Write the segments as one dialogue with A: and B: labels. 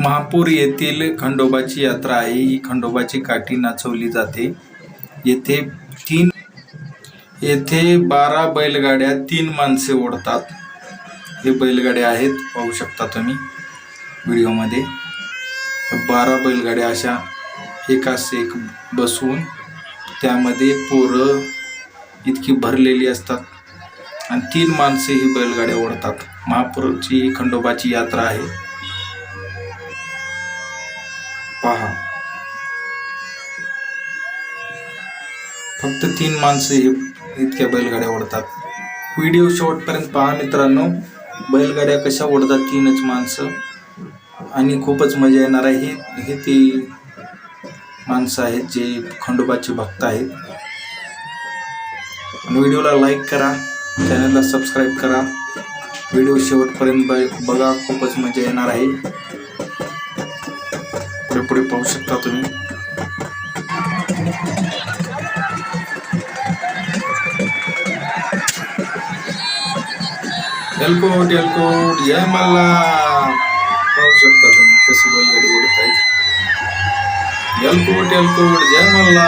A: महापूर येथील खंडोबाची यात्रा आहे. ही खंडोबाची काठी नाचवली जाते. येथे तीन येथे बारा बैलगाड्या तीन माणसे ओढतात. हे बैलगाड्या आहेत पाहू शकता तुम्ही व्हिडिओमध्ये. बारा बैलगाड्या अशा एकास एक बसवून त्यामध्ये पोरं इतकी भरलेली असतात आणि तीन माणसे ही बैलगाड्या ओढतात. महापूरची ही खंडोबाची यात्रा आहे. पहा. फक्त तीन माणसं हे इतक्या बैलगाड्या ओढतात. व्हिडिओ शेवटपर्यंत पहा मित्रांनो. बैलगाड्या कशा ओढतात तीनच माणसं. आणि खूपच मजा येणार आहे. हे ती माणसं आहेत जे खंडोबाचे भक्त आहेत. व्हिडिओला लाईक करा. चॅनलला सबस्क्राईब करा. व्हिडिओ शेवटपर्यंत बघा. खूपच मजा येणार आहे. पुढे पाहू शकता तुम्ही. एलकोट एलकोट जय मल्ला पाहू शकता तुम्ही कशी बैलगाडी ओढत आहेत एलकोट एलकोट जय मल्ला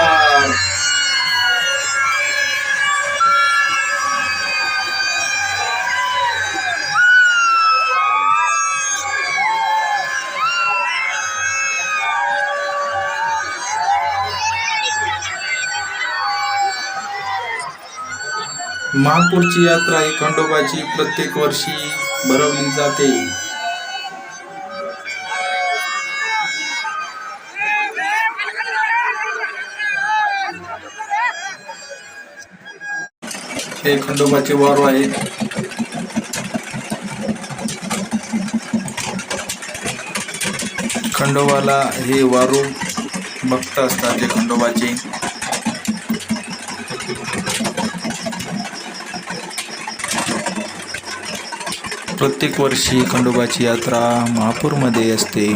A: महापूरची यात्रा ही खंडोबाची प्रत्येक वर्षी भरवली जाते. हे खंडोबाचे वारू आहेत. खंडोबाला हे वारू भक्त असतात जे खंडोबाचे. प्रत्येक वर्षी खंडोबाची यात्रा महापूरमध्ये असते.